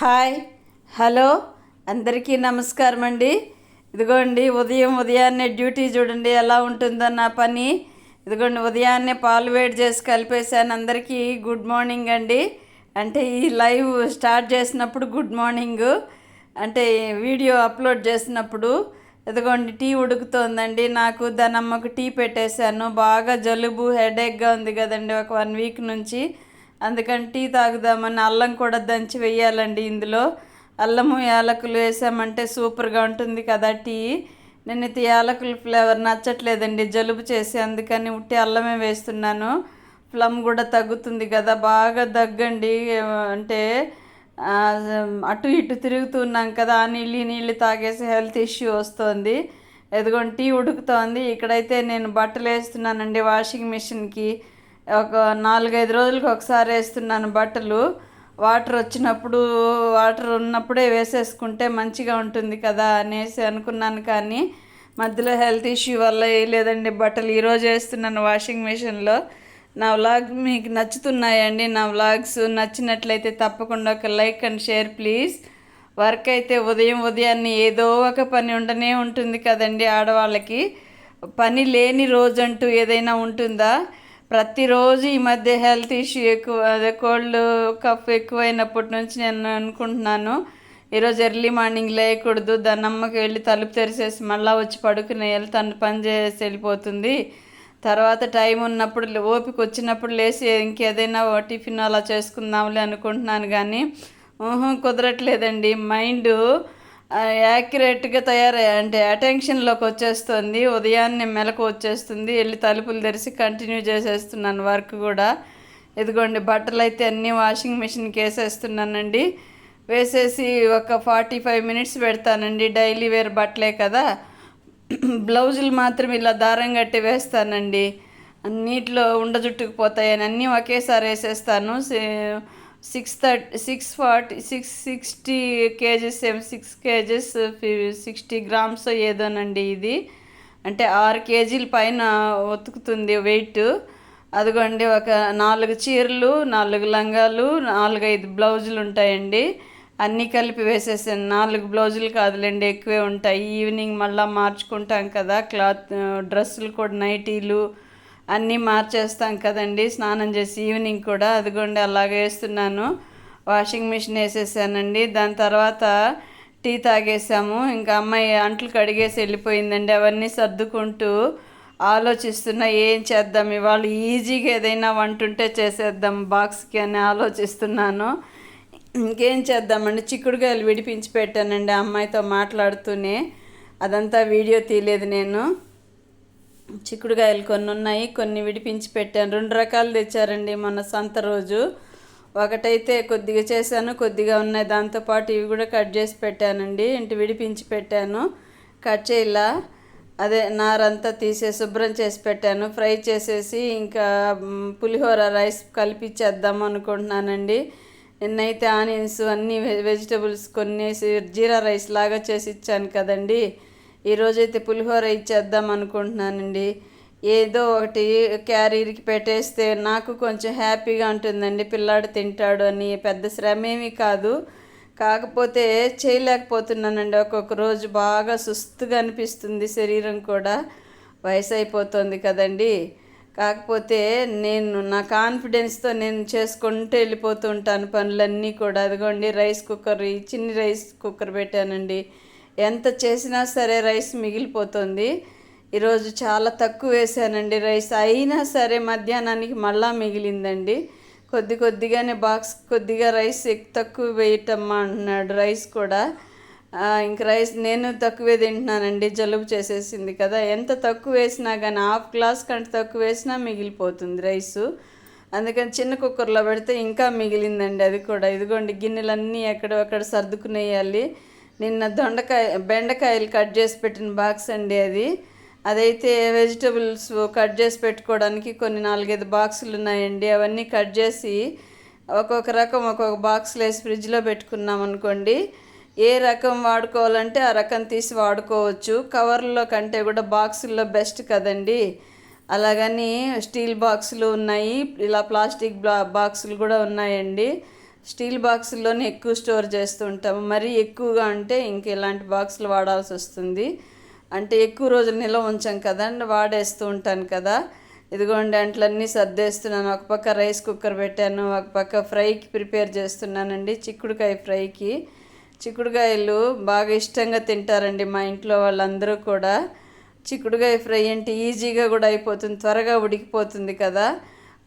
Hi hello అందరికీ నమస్కారం అండి ఇదిగోండి ఉదయం ఉదయాన్నే డ్యూటీ చూడండి ఎలా ఉంటుందో నా పని. ఇదిగోండి ఉదయాన్నే పాలు వేడి చేసి కలిపేశాను. అందరికీ గుడ్ మార్నింగ్ అండి. అంటే ఈ లైవ్ స్టార్ట్ చేసినప్పుడు గుడ్ మార్నింగ్. అంటే వీడియో అప్లోడ్ చేసినప్పుడు. ఇదిగోండి టీ ఉడుకుతోందండి. నాకు దానమ్మకు టీ పెట్టేశాను. బాగా జలుబు హెడేక్గా ఉంది కదండి ఒక వన్ వీక్ నుంచి. అందుకని టీ తాగుదామని అల్లం కూడా దంచి వేయాలండి ఇందులో. అల్లము యాలకులు వేసామంటే సూపర్గా ఉంటుంది కదా టీ. నేను ఇది యాలకుల ఫ్లేవర్ నచ్చట్లేదండి జలుబు చేసి అందుకని ఉట్టి అల్లమే వేస్తున్నాను. ప్లమ్ కూడా తగ్గుతుంది కదా బాగా దగ్గండి అంటే అటు ఇటు తిరుగుతున్నాం కదా ఆ నీళ్ళు నీళ్ళు తాగేసి హెల్త్ ఇష్యూ వస్తుంది. ఎదుగోండి టీ ఉడుకుతోంది. ఇక్కడైతే నేను బట్టలు వేస్తున్నానండి వాషింగ్ మిషన్కి. ఒక నాలుగైదు రోజులకు ఒకసారి వేస్తున్నాను బట్టలు. వాటర్ వచ్చినప్పుడు వాటర్ ఉన్నప్పుడే వేసేసుకుంటే మంచిగా ఉంటుంది కదా అనేసి అనుకున్నాను కానీ మధ్యలో హెల్త్ ఇష్యూ వల్ల వేయలేదండి బట్టలు. ఈరోజు వేస్తున్నాను వాషింగ్ మిషన్లో. నా వ్లాగ్ మీకు నచ్చుతున్నాయండి. నా వ్లాగ్స్ నచ్చినట్లయితే తప్పకుండా ఒక like and share please. Work అయితే ఉదయం ఉదయాన్నే ఏదో ఒక పని ఉండనే ఉంటుంది కదండి ఆడవాళ్ళకి. పని లేని రోజు అంటూ ఏదైనా ఉంటుందా? ప్రతిరోజు ఈ మధ్య హెల్త్ ఇష్యూ ఎక్కువ అదే కోల్డ్ కఫ్ ఎక్కువైనప్పటి నుంచి నేను అనుకుంటున్నాను. ఈరోజు ఎర్లీ మార్నింగ్ లేయకూడదు దాని అమ్మకి వెళ్ళి తలుపు తెరిచేసి మళ్ళీ వచ్చి పడుకుని వెళ్ళి తను పని చేసి వెళ్ళిపోతుంది. తర్వాత టైం ఉన్నప్పుడు ఓపిక వచ్చినప్పుడు లేచి ఇంకేదైనా టిఫిన్ అలా చేసుకుందాంలే అనుకుంటున్నాను కానీ కుదరట్లేదండి. మైండ్ యాక్యురేట్గా తయారై అంటే అటెన్షన్లోకి వచ్చేస్తుంది. ఉదయాన్నే మెలకు వచ్చేస్తుంది. వెళ్ళి తలుపులు తెరిచి కంటిన్యూ చేసేస్తున్నాను వర్క్ కూడా. ఇదిగోండి బట్టలు అయితే అన్నీ వాషింగ్ మిషన్కి వేసేస్తున్నానండి. వేసేసి ఒక ఫార్టీ ఫైవ్ మినిట్స్ పెడతానండి. డైలీ వేర్ బట్టలే కదా. బ్లౌజులు మాత్రం ఇలా దారం కట్టి వేస్తానండి. నీటిలో ఉండజుట్టుకుపోతాయని అన్నీ ఒకేసారి వేసేస్తాను. Six thirty six forty six sixty kgs ఏం సిక్స్ కేజెస్ సిక్స్టీ గ్రామ్స్ ఏదోనండి ఇది. అంటే ఆరు కేజీల పైన ఉతుకుతుంది వెయిట్ అదిగోండి ఒక నాలుగు చీరలు నాలుగు లంగాలు నాలుగైదు బ్లౌజులు ఉంటాయండి. అన్నీ కలిపి వేసేసాను. నాలుగు బ్లౌజులు కాదులేండి ఎక్కువే ఉంటాయి. ఈవినింగ్ మళ్ళీ మార్చుకుంటాం కదా క్లాత్ డ్రెస్సులు కూడా నైటీలు అన్నీ మార్చేస్తాం కదండి. స్నానం చేసి ఈవినింగ్ కూడా అదిగోండి అలాగే వేస్తున్నాను. వాషింగ్ మిషన్ వేసేసానండి. దాని తర్వాత టీ తాగేసాము. ఇంకా అమ్మాయి అంట్లు కడిగేసి వెళ్ళిపోయిందండి. అవన్నీ సర్దుకుంటూ ఆలోచిస్తున్నా ఏం చేద్దాం? ఇవాళ ఈజీగా ఏదైనా వంట ఉంటే చేసేద్దాం బాక్స్కి అని ఆలోచిస్తున్నాను. ఇంకేం చేద్దామండి? చిక్కుడుకాయలు విడిపించి పెట్టానండి ఆ అమ్మాయితో మాట్లాడుతూనే. అదంతా వీడియో తీయలేదు నేను. చిక్కుడుకాయలు కొన్ని ఉన్నాయి కొన్ని విడిపించి పెట్టాను. రెండు రకాలు తెచ్చారండి మొన్న సంత రోజు. ఒకటైతే కొద్దిగా చేశాను కొద్దిగా ఉన్నాయి. దాంతోపాటు ఇవి కూడా కట్ చేసి పెట్టానండి. ఇంటి విడిపించి పెట్టాను. కట్ చేయలా. అదే నారంతా తీసే శుభ్రం చేసి పెట్టాను. ఫ్రై చేసేసి ఇంకా పులిహోర రైస్ కలిపిచ్చేద్దాం అనుకుంటున్నానండి. నిన్నైతే ఆనియన్స్ అన్ని వెజిటబుల్స్ కొన్నేసి జీరా రైస్ లాగా చేసి ఇచ్చాను కదండి. ఈరోజైతే పులిహోర ఇచ్చేద్దాం అనుకుంటున్నానండి. ఏదో ఒకటి క్యారీర్కి పెట్టేస్తే నాకు కొంచెం హ్యాపీగా ఉంటుందండి. పిల్లాడు తింటాడు అని పెద్ద శ్రమ ఏమీ కాదు. కాకపోతే చేయలేకపోతున్నానండి. ఒక్కొక్క రోజు బాగా సుస్తుగా అనిపిస్తుంది శరీరం కూడా. వయసు అయిపోతుంది కదండి. కాకపోతే నేను నా కాన్ఫిడెన్స్తో నేను చేసుకుంటూ వెళ్ళిపోతూ ఉంటాను పనులన్నీ కూడా. అదిగోండి రైస్ కుక్కర్ చిన్ని రైస్ కుక్కర్ పెట్టానండి. ఎంత చేసినా సరే రైస్ మిగిలిపోతుంది. ఈరోజు చాలా తక్కువ వేసానండి రైస్. అయినా సరే మధ్యాహ్నానికి మళ్ళా మిగిలిందండి. కొద్ది కొద్దిగానే బాక్స్ కొద్దిగా రైస్ తక్కువ వేయటమ్మా అంటున్నాడు రైస్ కూడా. ఇంక రైస్ నేను తక్కువే తింటున్నానండి. జలుబు చేసేసింది కదా. ఎంత తక్కువ వేసినా కానీ హాఫ్ గ్లాస్ కంటే తక్కువ వేసినా మిగిలిపోతుంది రైసు. అందుకని చిన్న కుక్కర్లో పెడితే ఇంకా మిగిలిందండి అది కూడా. ఇదిగోండి గిన్నెలన్నీ ఎక్కడొక్కడ సర్దుకునేయాలి. నిన్న దొండకాయ బెండకాయలు కట్ చేసి పెట్టిన బాక్స్ అండి అది. అదైతే వెజిటబుల్స్ కట్ చేసి పెట్టుకోవడానికి కొన్ని నాలుగైదు బాక్సులు ఉన్నాయండి. అవన్నీ కట్ చేసి ఒక్కొక్క రకం ఒక్కొక్క బాక్స్లో వేసి ఫ్రిడ్జ్లో పెట్టుకున్నాం అనుకోండి. ఏ రకం వాడుకోవాలంటే ఆ రకం తీసి వాడుకోవచ్చు. కవర్లో కంటే కూడా బాక్సుల్లో బెస్ట్ కదండి. అలాగని స్టీల్ బాక్సులు ఉన్నాయి. ఇలా ప్లాస్టిక్ బాక్సులు కూడా ఉన్నాయండి. స్టీల్ బాక్సుల్లోనే ఎక్కువ స్టోర్ చేస్తూ ఉంటాము. మరీ ఎక్కువగా ఉంటే ఇంక ఇలాంటి బాక్సులు వాడాల్సి వస్తుంది. అంటే ఎక్కువ రోజులు నిల్వ ఉంచాం కదండి వాడేస్తూ ఉంటాను కదా. ఇదిగోండి అంట్లన్నీ సర్దేస్తున్నాను. ఒక పక్క రైస్ కుక్కర్ పెట్టాను ఒక పక్క ఫ్రైకి ప్రిపేర్ చేస్తున్నానండి. చిక్కుడుకాయ ఫ్రైకి. చిక్కుడుకాయలు బాగా ఇష్టంగా తింటారండి మా ఇంట్లో వాళ్ళందరూ కూడా. చిక్కుడుకాయ ఫ్రై అంటే ఈజీగా కూడా అయిపోతుంది త్వరగా ఉడికిపోతుంది కదా.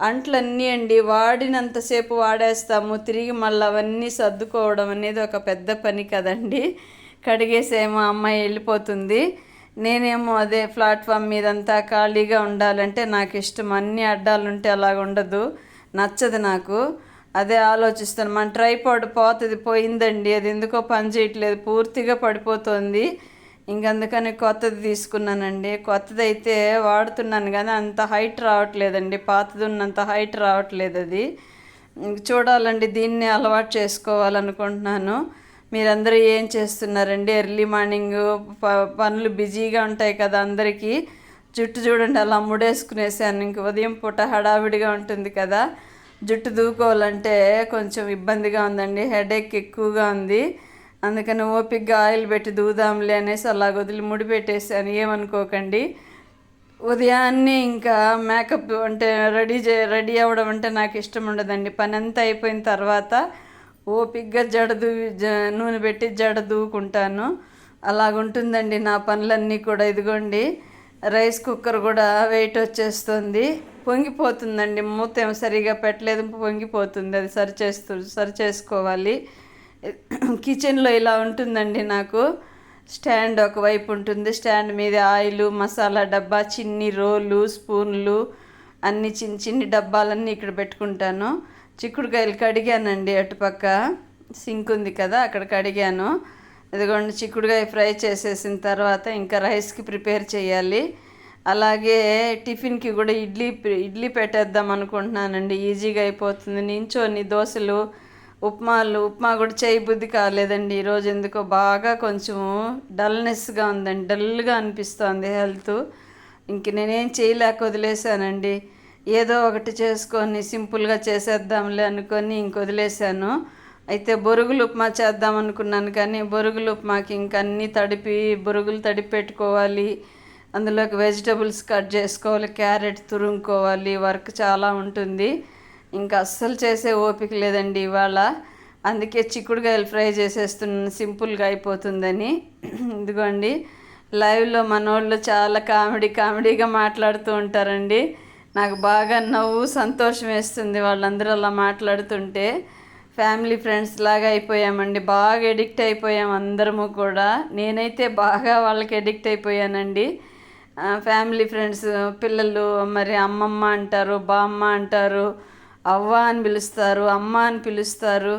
అంట్లన్నీ అండి వాడినంతసేపు వాడేస్తాము. తిరిగి మళ్ళీ అవన్నీ సర్దుకోవడం అనేది ఒక పెద్ద పని కదండి. కడిగేసేమో అమ్మాయి వెళ్ళిపోతుంది. నేనేమో అదే ప్లాట్ఫామ్ మీదంతా ఖాళీగా ఉండాలంటే నాకు ఇష్టం. అన్ని అడ్డాలు ఉంటే అలాగ ఉండదు. నచ్చదు నాకు. అదే ఆలోచిస్తాను. మన ట్రైపాడ్ పోతుంది పోయిందండి. అది ఎందుకో పని చేయట్లేదు. పూర్తిగా పడిపోతుంది. ఇంకందుకని కొత్తది తీసుకున్నానండి. కొత్తది అయితే వాడుతున్నాను కానీ అంత హైట్ రావట్లేదండి. పాతది ఉన్నంత హైట్ రావట్లేదు అది. చూడాలండి దీన్ని అలవాటు చేసుకోవాలనుకుంటున్నాను. మీరందరూ ఏం చేస్తున్నారండి? ఎర్లీ మార్నింగ్ ప పనులు బిజీగా ఉంటాయి కదా అందరికీ. జుట్టు చూడండి అలా ముడేసుకునేసాను. ఇంక ఉదయం పూట హడావిడిగా ఉంటుంది కదా. జుట్టు దూకోవాలంటే కొంచెం ఇబ్బందిగా ఉందండి. హెడేక్ ఎక్కువగా ఉంది. అందుకని ఓపిక్గా ఆయిల్ పెట్టి దూదాంలే అనేసి అలా వదిలి ముడి పెట్టేసాను ఏమనుకోకండి. ఉదయాన్నే ఇంకా మేకప్ అంటే రెడీ చే రెడీ అవ్వడం అంటే నాకు ఇష్టం ఉండదండి. పని అంతా అయిపోయిన తర్వాత ఓపిక్గా జడ జ నూనె పెట్టి జడ దూకుంటాను. అలాగుంటుందండి నా పనులన్నీ కూడా. ఇదిగోండి రైస్ కుక్కర్ కూడా వెయిట్ వచ్చేస్తుంది. పొంగిపోతుందండి. మూత ఏమో సరిగా పెట్టలేదు పొంగిపోతుంది. అది సరి చేస్తూ సరి చేసుకోవాలి కిచెన్లో ఇలా ఉంటుందండి నాకు. స్టాండ్ ఒకవైపు ఉంటుంది. స్టాండ్ మీద ఆయిల్ మసాలా డబ్బా చిన్ని రోలు స్పూన్లు అన్ని చిన్న చిన్ని డబ్బాలన్నీ ఇక్కడ పెట్టుకుంటాను. చిక్కుడుకాయలు కడిగానండి అటుపక్క. సింక్ ఉంది కదా అక్కడ కడిగాను. ఇదిగోండి చిక్కుడుకాయ ఫ్రై చేసేసిన తర్వాత ఇంకా రైస్కి ప్రిపేర్ చేయాలి. అలాగే టిఫిన్కి కూడా ఇడ్లీ ఇడ్లీ పెట్టేద్దాం అనుకుంటున్నానండి. ఈజీగా అయిపోతుంది. నించోని దోశలు ఉప్మాలు ఉప్మా కూడా చేయి బుద్ధి కాలేదండి. ఈరోజు ఎందుకో బాగా కొంచెం డల్నెస్గా ఉందండి. డల్గా అనిపిస్తోంది హెల్త్. ఇంక నేనేం చేయలేక వదిలేశానండి. ఏదో ఒకటి చేసుకొని సింపుల్గా చేసేద్దాంలే అనుకొని ఇంక వదిలేశాను. అయితే బొరుగులు ఉప్మా చేద్దాం అనుకున్నాను కానీ బొరుగులు ఉప్మాకి ఇంక అన్నీ తడిపి బొరుగులు తడిపి పెట్టుకోవాలి. అందులోకి వెజిటబుల్స్ కట్ చేసుకోవాలి క్యారెట్ తురుముకోవాలి వర్క్ చాలా ఉంటుంది. ఇంకా అస్సలు చేసే ఓపిక లేదండి ఇవాళ. అందుకే చిక్కుడుకాయలు ఫ్రై చేసేస్తున్నాను సింపుల్గా అయిపోతుందని. ఇదిగోండి లైవ్లో మనోళ్ళు చాలా కామెడీ కామెడీగా మాట్లాడుతూ ఉంటారండి. నాకు బాగా నవ్వు సంతోషం వేస్తుంది వాళ్ళందరూ అలా మాట్లాడుతుంటే. ఫ్యామిలీ ఫ్రెండ్స్ లాగా అయిపోయామండి బాగా ఎడిక్ట్ అయిపోయాం అందరము కూడా. నేనైతే బాగా వాళ్ళకి ఎడిక్ట్ అయిపోయానండి. ఫ్యామిలీ ఫ్రెండ్స్ పిల్లలు మరి అమ్మమ్మ అంటారు బామ్మ అంటారు అవ్వ అని పిలుస్తారు అమ్మ అని పిలుస్తారు.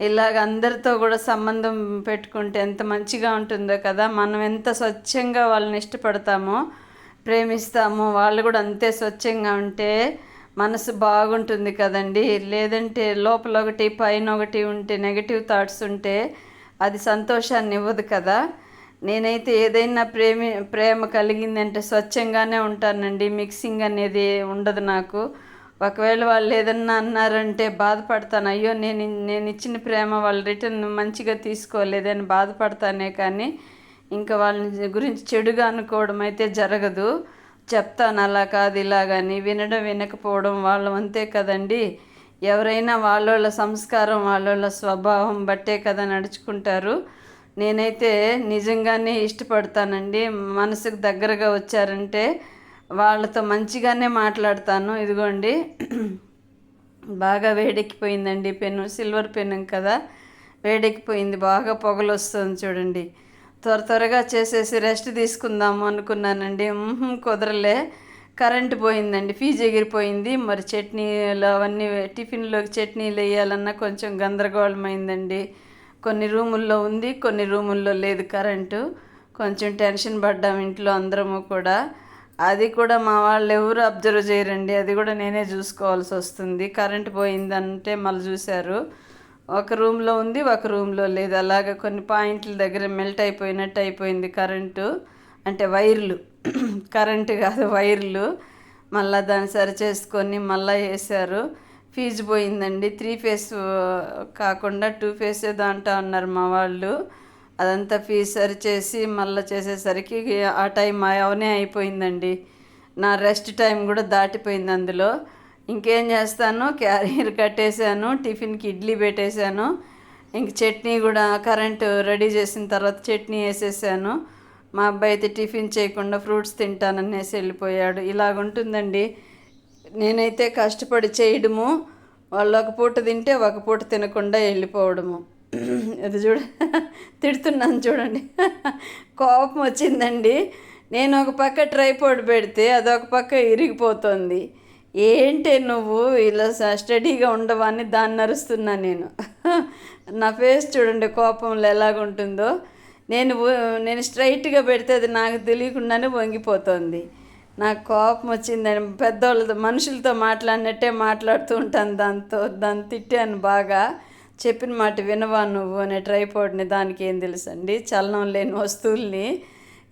ఇలాగ అందరితో కూడా సంబంధం పెట్టుకుంటే ఎంత మంచిగా ఉంటుందో కదా. మనం ఎంత స్వచ్ఛంగా వాళ్ళని ఇష్టపడతామో ప్రేమిస్తామో వాళ్ళు కూడా అంతే స్వచ్ఛంగా ఉంటే మనసు బాగుంటుంది కదండి. లేదంటే లోపల ఒకటి పైన ఒకటి ఉంటే నెగటివ్ థాట్స్ ఉంటే అది సంతోషాన్ని ఇవ్వదు కదా. నేనైతే ఏదైనా ప్రేమి ప్రేమ కలిగిందంటే స్వచ్ఛంగానే ఉంటానండి. మిక్సింగ్ అనేది ఉండదు నాకు. ఒకవేళ వాళ్ళు ఏదన్నా అన్నారంటే బాధపడతాను. అయ్యో నేను నేను ఇచ్చిన ప్రేమ వాళ్ళు రిటర్న్ మంచిగా తీసుకోలేదని బాధపడతానే కానీ ఇంకా వాళ్ళని గురించి చెడుగా అనుకోవడం అయితే జరగదు. చెప్తాను అలా కాదు ఇలాగని వినడం వినకపోవడం వాళ్ళు అంతే కదండి. ఎవరైనా వాళ్ళ సంస్కారం వాళ్ళ స్వభావం బట్టే కదా నడుచుకుంటారు. నేనైతే నిజంగానే ఇష్టపడతానండి. మనసుకు దగ్గరగా వచ్చారంటే వాళ్ళతో మంచిగానే మాట్లాడతాను. ఇదిగోండి. బాగా వేడెక్కిపోయిందండి పెన్ను. సిల్వర్ పెన్ను కదా. వేడెక్కిపోయింది. బాగా పొగలు వస్తుంది చూడండి. త్వర త్వరగా చేసేసి రెస్ట్ తీసుకుందాము అనుకున్నానండి. కుదరలే. కరెంటు పోయిందండి. ఫీజు ఎగిరిపోయింది. మరి చట్నీలు అవన్నీ టిఫిన్లోకి చట్నీలు వేయాలన్నా కొంచెం గందరగోళమైందండి. కొన్ని రూముల్లో ఉంది కొన్ని రూముల్లో లేదు కరెంటు. కొంచెం టెన్షన్ పడ్డాం ఇంట్లో అందరము కూడా. అది కూడా మా వాళ్ళు ఎవరు అబ్జర్వ్ చేయరండి. అది కూడా నేనే చూసుకోవాల్సి వస్తుంది. కరెంట్ పోయిందంటే మళ్ళీ చూశారు. ఒక రూమ్లో ఉంది ఒక రూమ్లో లేదు. అలాగే కొన్ని పాయింట్ల దగ్గర మెల్ట్ అయిపోయినట్టు అయిపోయింది కరెంటు. అంటే వైర్లు. కరెంటు కాదు వైర్లు. మళ్ళీ దాన్ని సరి చేసుకొని మళ్ళీ వేశారు. ఫీజు పోయిందండి. త్రీ ఫేస్ కాకుండా టూ ఫేస్ ఏదో అన్నారు ఉన్నారు మా వాళ్ళు. అదంతా ఫీజు సరి చేసి మళ్ళీ చేసేసరికి ఆ టైం అవనే అయిపోయిందండి. నా రెస్ట్ టైం కూడా దాటిపోయింది అందులో. ఇంకేం చేస్తాను? క్యారియర్ కట్టేశాను టిఫిన్కి ఇడ్లీ పెట్టేశాను ఇంక చట్నీ కూడా కరెంటు రెడీ చేసిన తర్వాత చట్నీ వేసేసాను. మా అబ్బాయి అయితే టిఫిన్ చేయకుండా ఫ్రూట్స్ తింటాననేసి వెళ్ళిపోయాడు. ఇలాగుంటుందండి నేనైతే కష్టపడి చేయడము వాళ్ళు ఒక పూట తింటే ఒక పూట తినకుండా వెళ్ళిపోవడము. అది చూడ. తిడుతున్నాను చూడండి. కోపం వచ్చిందండి. నేను ఒక పక్క ట్రైపోడ్ పెడితే అదొక పక్క ఇరిగిపోతుంది. ఏంటి నువ్వు ఇలా స్టడీగా ఉండవని దాన్ని నరుస్తున్నా నేను. నా ఫేస్ చూడండి కోపంలో ఎలాగుంటుందో. నేను నేను స్ట్రైట్గా పెడితే అది నాకు తెలియకుండానే వంగిపోతుంది. నాకు కోపం వచ్చిందని పెద్దవాళ్ళతో మనుషులతో మాట్లాడినట్టే మాట్లాడుతూ ఉంటాను దాంతో దాన్ని తిట్టాను బాగా. చెప్పిన మాట వినవా నువ్వు అనే ట్రైపోడ్ని దానికి ఏం తెలుసండి? చలనం లేని వస్తువుల్ని.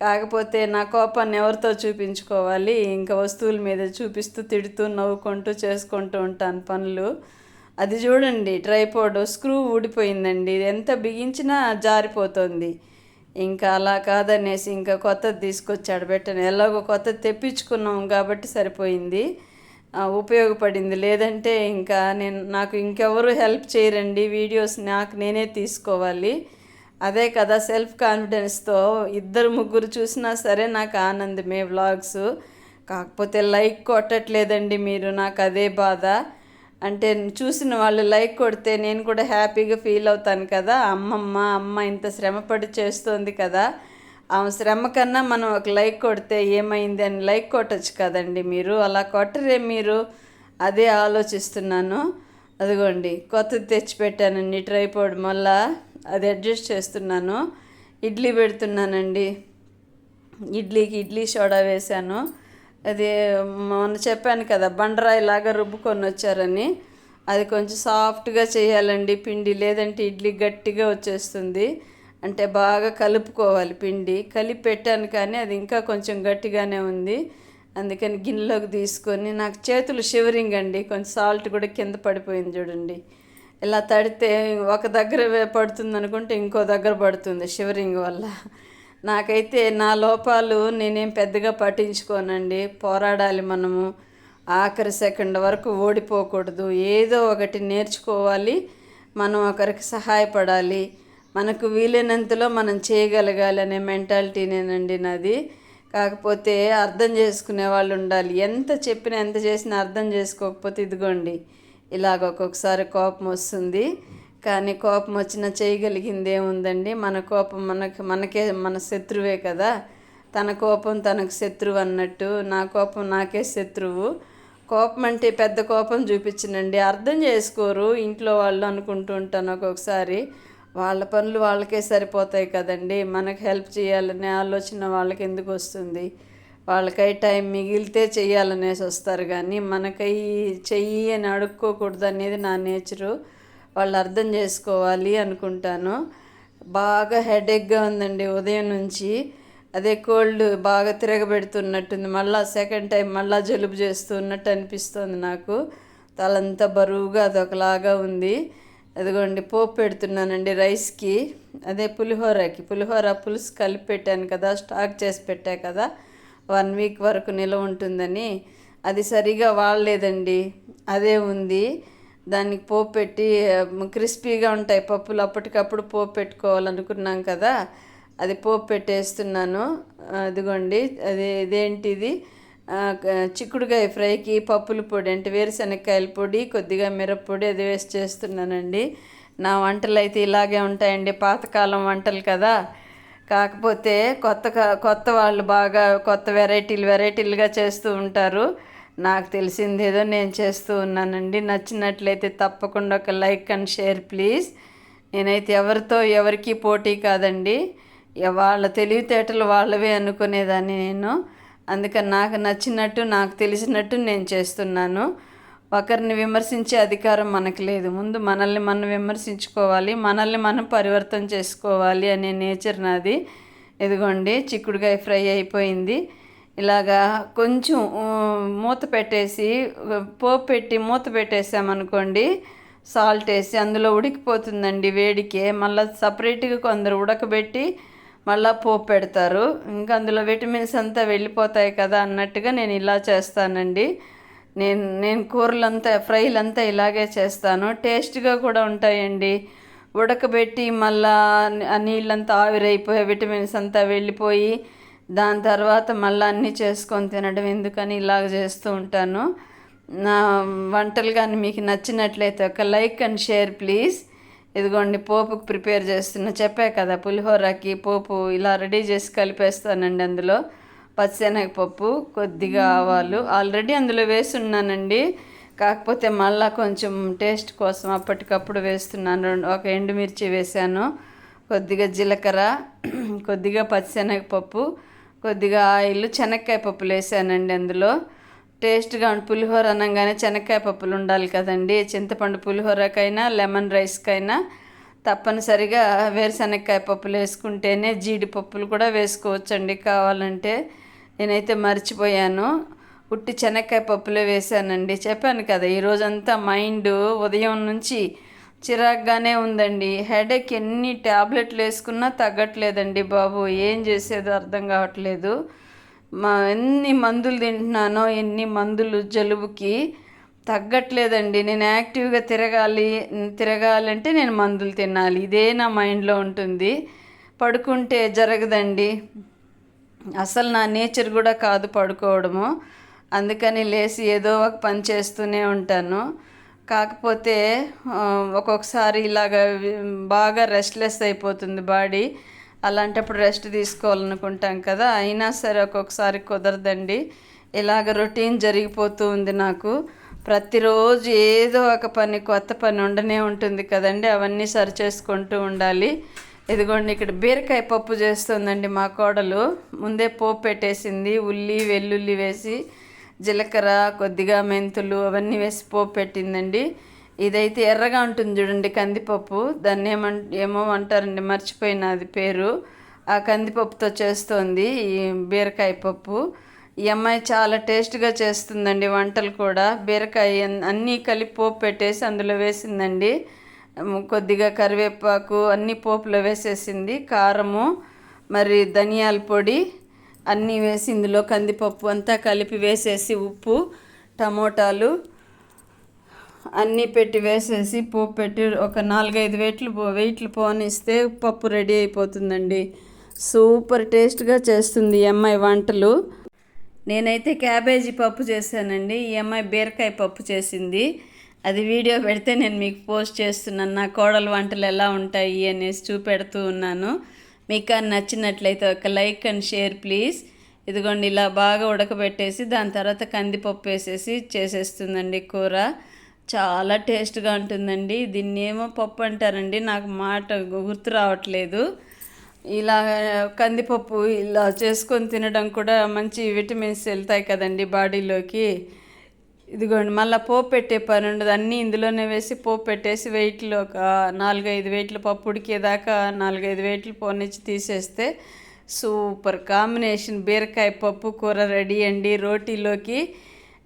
కాకపోతే నా కోపాన్ని ఎవరితో చూపించుకోవాలి? ఇంకా వస్తువుల మీద చూపిస్తూ తిడుతూ నవ్వుకుంటూ చేసుకుంటూ ఉంటాను పనులు. అది చూడండి ట్రైపోర్డ్ స్క్రూ ఊడిపోయిందండి. ఎంత బిగించినా జారిపోతుంది. ఇంకా అలా కాదనేసి ఇంకా కొత్తది తీసుకొచ్చాడు పెట్టను. ఎలాగో కొత్తది తెప్పించుకున్నాం కాబట్టి సరిపోయింది. ఉపయోగపడింది. లేదంటే ఇంకా నేను నాకు ఇంకెవరు హెల్ప్ చేయరండి వీడియోస్ నాకు నేనే తీసుకోవాలి. అదే కదా సెల్ఫ్ కాన్ఫిడెన్స్తో ఇద్దరు ముగ్గురు చూసినా సరే నాకు ఆనందమే వ్లాగ్స్. కాకపోతే లైక్ కొట్టట్లేదండి మీరు నాకు అదే బాధ. అంటే చూసిన వాళ్ళు లైక్ కొడితే నేను కూడా హ్యాపీగా ఫీల్ అవుతాను కదా అమ్మమ్మ అమ్మ ఇంత శ్రమపడి చేస్తోంది కదా. శ్రమ కన్నా మనం ఒక లైక్ కొడితే ఏమైంది అని లైక్ కొట్టచ్చు కదండి మీరు. అలా కొట్టరే మీరు. అదే ఆలోచిస్తున్నాను. అదిగోండి కొత్తది తెచ్చిపెట్టానండి ట్రైపోడ్ మళ్ళా అది అడ్జస్ట్ చేస్తున్నాను. ఇడ్లీ పెడుతున్నానండి. ఇడ్లీకి ఇడ్లీ సోడా వేశాను. అది మొన్న చెప్పాను కదా బండరాయి లాగా రుబ్బుకొని వచ్చారని. అది కొంచెం సాఫ్ట్గా చేయాలండి పిండి లేదంటే ఇడ్లీ గట్టిగా వచ్చేస్తుంది. అంటే బాగా కలుపుకోవాలి పిండి. కలిపి పెట్టాను కానీ అది ఇంకా కొంచెం గట్టిగానే ఉంది. అందుకని గిన్నెలోకి తీసుకొని నాకు చేతులు షివరింగ్ అండి. కొంచెం సాల్ట్ కూడా కింద పడిపోయింది చూడండి. ఇలా తడితే ఒక దగ్గర పడుతుంది అనుకుంటే ఇంకో దగ్గర పడుతుంది షివరింగ్ వల్ల. నాకైతే నా లోపాలు నేనేం పెద్దగా పట్టించుకోనండి. పోరాడాలి మనము. ఆఖరి సెకండ్ వరకు ఓడిపోకూడదు. ఏదో ఒకటి నేర్చుకోవాలి. మనం ఒకరికి సహాయపడాలి. మనకు వీలైనంతలో మనం చేయగలగాలి అనే మెంటాలిటీనేనండి నాది. కాకపోతే అర్థం చేసుకునే వాళ్ళు ఉండాలి. ఎంత చెప్పినా ఎంత చేసినా అర్థం చేసుకోకపోతే ఇదిగోండి ఇలాగ ఒక్కొక్కసారి కోపం వస్తుంది. కానీ కోపం వచ్చినా చేయగలిగింది ఏముందండి మన కోపం మనకి మనకే మన శత్రువే కదా. తన కోపం తనకు శత్రువు అన్నట్టు నా కోపం నాకే శత్రువు. కోపం అంటే పెద్ద కోపం చూపించనండి. అర్థం చేసుకోరు ఇంట్లో వాళ్ళు అనుకుంటూ ఉంటాను ఒక్కొక్కసారి. వాళ్ళ పనులు వాళ్ళకే సరిపోతాయి కదండి. మనకు హెల్ప్ చేయాలనే ఆలోచన వాళ్ళకి ఎందుకు వస్తుంది? వాళ్ళకై టైం మిగిలితే చెయ్యాలనేసి వస్తారు కానీ మనకై చెయ్యి అని అడుక్కోకూడదు అనేది నా నేచరు. వాళ్ళు అర్థం చేసుకోవాలి అనుకుంటాను. బాగా హెడేక్గా ఉందండి ఉదయం నుంచి. అదే కోల్డ్ బాగా తిరగబెడుతున్నట్టుంది. మళ్ళా సెకండ్ టైం మళ్ళా జలుబు చేస్తున్నట్టు అనిపిస్తుంది నాకు. తలంతా బరువుగా అదొకలాగా ఉంది. అదిగోండి పోపు పెడుతున్నానండి రైస్కి. అదే పులిహోరకి. పులిహోర పులుసు కలిపి పెట్టాను కదా స్టాక్ చేసి పెట్టా కదా. వన్ వీక్ వరకు నిలవ ఉంటుందని. అది సరిగా వాడలేదండి. అదే ఉంది. దానికి పోపు పెట్టి క్రిస్పీగా ఉంటాయి పప్పులు. అప్పటికప్పుడు పోపు పెట్టుకోవాలనుకున్నాం కదా. అది పోపు పెట్టేస్తున్నాను. అదిగోండి అది ఇదేంటిది? చిక్కుడుకాయ ఫ్రైకి పప్పుల పొడి అంటే వేరుశనగకాయల పొడి కొద్దిగా మిరప్పొడి అది వేసి చేస్తున్నానండి. నా వంటలు అయితే ఇలాగే ఉంటాయండి. పాతకాలం వంటలు కదా. కాకపోతే కొత్త కొత్త వాళ్ళు బాగా కొత్త వెరైటీలు వెరైటీలుగా చేస్తూ ఉంటారు. నాకు తెలిసింది ఏదో నేను చేస్తూ ఉన్నానండి. నచ్చినట్లయితే తప్పకుండా ఒక లైక్ అండ్ షేర్ ప్లీజ్. నేనైతే ఎవరితో ఎవరికి పోటీ కాదండి. వాళ్ళ తెలివితేటలు వాళ్ళవే అనుకునేదాన్ని నేను. అందుకని నాకు నచ్చినట్టు నాకు తెలిసినట్టు నేను చేస్తున్నాను. ఒకరిని విమర్శించే అధికారం మనకు లేదు. ముందు మనల్ని మనం విమర్శించుకోవాలి మనల్ని మనం పరివర్తన చేసుకోవాలి అనే నేచర్ నాది. ఇదిగోండి చిక్కుడుకాయ ఫ్రై అయిపోయింది. ఇలాగా కొంచెం మూత పెట్టేసి పోపు పెట్టి మూత పెట్టేసామనుకోండి సాల్ట్ వేసి అందులో ఉడికిపోతుందండి వేడికే. మళ్ళీ సపరేట్గా కొందరు ఉడకబెట్టి మళ్ళీ పోపు పెడతారు. ఇంకా అందులో విటమిన్స్ అంతా వెళ్ళిపోతాయి కదా అన్నట్టుగా నేను ఇలా చేస్తానండి. నేను నేను కూరలంతా ఫ్రైలంతా ఇలాగే చేస్తాను. టేస్ట్గా కూడా ఉంటాయండి. ఉడకబెట్టి మళ్ళా ఆ నీళ్ళంతా ఆవిరైపోయి విటమిన్స్ అంతా వెళ్ళిపోయి దాని తర్వాత మళ్ళీ అన్నీ చేసుకొని తినడం ఎందుకని ఇలాగ చేస్తూ ఉంటాను. నా వంటలు కానీ మీకు నచ్చినట్లయితే ఒక లైక్ అండ్ షేర్ ప్లీజ్. ఇదిగోండి పోపుకి ప్రిపేర్ చేస్తున్నా చెప్పా కదా పులిహోరకి పోపు ఇలా రెడీ చేసి కలిపేస్తానండి అందులో. పచ్చిశనగపప్పు కొద్దిగా ఆవాలు. ఆల్రెడీ అందులో వేసి ఉన్నానండి కాకపోతే మళ్ళా కొంచెం టేస్ట్ కోసం అప్పటికప్పుడు వేస్తున్నాను. ఒక ఎండుమిర్చి వేసాను. కొద్దిగా జీలకర్ర కొద్దిగా పచ్చిశనగపప్పు కొద్దిగా ఆయిల్ శనక్కాయ పప్పులు వేసానండి అందులో. టేస్ట్గా ఉండి పులిహోర అనగానే శనక్కాయ పప్పులు ఉండాలి కదండి. చింతపండు పులిహోరకైనా లెమన్ రైస్కైనా తప్పనిసరిగా వేరుశనక్కాయ పప్పులు వేసుకుంటేనే జీడిపప్పులు కూడా వేసుకోవచ్చండి కావాలంటే. నేనైతే మర్చిపోయాను. ఉట్టి శనక్కాయ పప్పులే వేసానండి. చెప్పాను కదా ఈరోజంతా మైండ్ ఉదయం నుంచి చిరాగ్గానే ఉందండి. హెడేక్ ఎన్ని ట్యాబ్లెట్లు వేసుకున్నా తగ్గట్లేదండి బాబు. ఏం చేసేదో అర్థం కావట్లేదు. మా ఎన్ని మందులు తింటున్నానో ఎన్ని మందులు జలుబుకి తగ్గట్లేదండి. నేను యాక్టివ్గా తిరగాలి తిరగాలంటే నేను మందులు తినాలి. ఇదే నా మైండ్లో ఉంటుంది. పడుకుంటే జరగదండి. అసలు నా నేచర్ కూడా కాదు పడుకోవడము. అందుకని లేచి ఏదో ఒక పని చేస్తూనే ఉంటాను. కాకపోతే ఒక్కొక్కసారి ఇలాగ బాగా రెస్ట్లెస్ అయిపోతుంది బాడీ. అలాంటప్పుడు రెస్ట్ తీసుకోవాలనుకుంటాం కదా. అయినా సరే ఒక్కొక్కసారి కుదరదండి. ఇలాగ రొటీన్ జరిగిపోతూ ఉంది నాకు. ప్రతిరోజు ఏదో ఒక పని కొత్త పని ఉండనే ఉంటుంది కదండి. అవన్నీ సరి చేసుకుంటూ ఉండాలి. ఇదిగోండి ఇక్కడ బీరకాయ పప్పు చేస్తుందండి మా కోడలు. ముందే పోపు పెట్టేసింది. ఉల్లి వెల్లుల్లి వేసి జీలకర్ర కొద్దిగా మెంతులు అవన్నీ వేసి పోపు పెట్టిందండి. ఇదైతే ఎర్రగా ఉంటుంది చూడండి కందిపప్పు. దాన్ని ఏమం ఏమో అంటారండి మర్చిపోయిన అది పేరు. ఆ కందిపప్పుతో చేస్తోంది ఈ బీరకాయ పప్పు. ఈ అమ్మాయి చాలా టేస్ట్గా చేస్తుందండి వంటలు కూడా. బీరకాయ అన్నీ కలిపి పోపు పెట్టేసి అందులో వేసిందండి. కొద్దిగా కరివేపాకు అన్ని పోపులో వేసేసింది. కారము మరి ధనియాల పొడి అన్నీ వేసి ఇందులో కందిపప్పు అంతా కలిపి వేసేసి ఉప్పు టమోటాలు అన్నీ పెట్టి వేసేసి పోపు పెట్టి ఒక నాలుగైదు వెయిట్లు పో వెయిట్లు పోనిస్తే పప్పు రెడీ అయిపోతుందండి. సూపర్ టేస్ట్గా చేస్తుంది ఈ అమ్మాయి వంటలు. నేనైతే క్యాబేజీ పప్పు చేశానండి. ఈ అమ్మాయి బీరకాయ పప్పు చేసింది. అది వీడియో పెడితే నేను మీకు పోస్ట్ చేస్తున్నాను. నా కోడల వంటలు ఎలా ఉంటాయి అనేసి చూపెడుతూ ఉన్నాను. మీకు అది నచ్చినట్లయితే ఒక లైక్ అండ్ షేర్ ప్లీజ్. ఇదిగోండి ఇలా బాగా ఉడకబెట్టేసి దాని తర్వాత కందిపప్పు వేసేసి చేసేస్తుందండి కూర. చాలా టేస్ట్గా ఉంటుందండి. దీన్ని ఏమో పప్పు అంటారండి. నాకు మాట గుర్తు రావట్లేదు. ఇలా కందిపప్పు ఇలా చేసుకొని తినడం కూడా మంచి విటమిన్స్ వెళ్తాయి కదండి బాడీలోకి. ఇదిగోండి మళ్ళీ పోపు పెట్టే పని ఉండదు. అన్నీ ఇందులోనే వేసి పోపు పెట్టేసి వెయిట్లో ఒక నాలుగైదు వెయిట్లు పప్పు ఉడికేదాకా నాలుగైదు వెయిట్లు పోనిచ్చి తీసేస్తే సూపర్ కాంబినేషన్ బీరకాయ పప్పు కూర రెడీ అండి రోటీలోకి.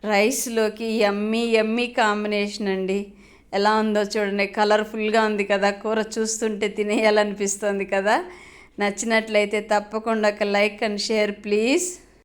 రైస్లోకి ఎమ్మీ ఎమ్మీ కాంబినేషన్ అండి. ఎలా ఉందో చూడండి. కలర్ఫుల్గా ఉంది కదా. కూర చూస్తుంటే తినేయాలనిపిస్తుంది కదా. నచ్చినట్లయితే తప్పకుండా ఒక లైక్ అండ్ షేర్ ప్లీజ్.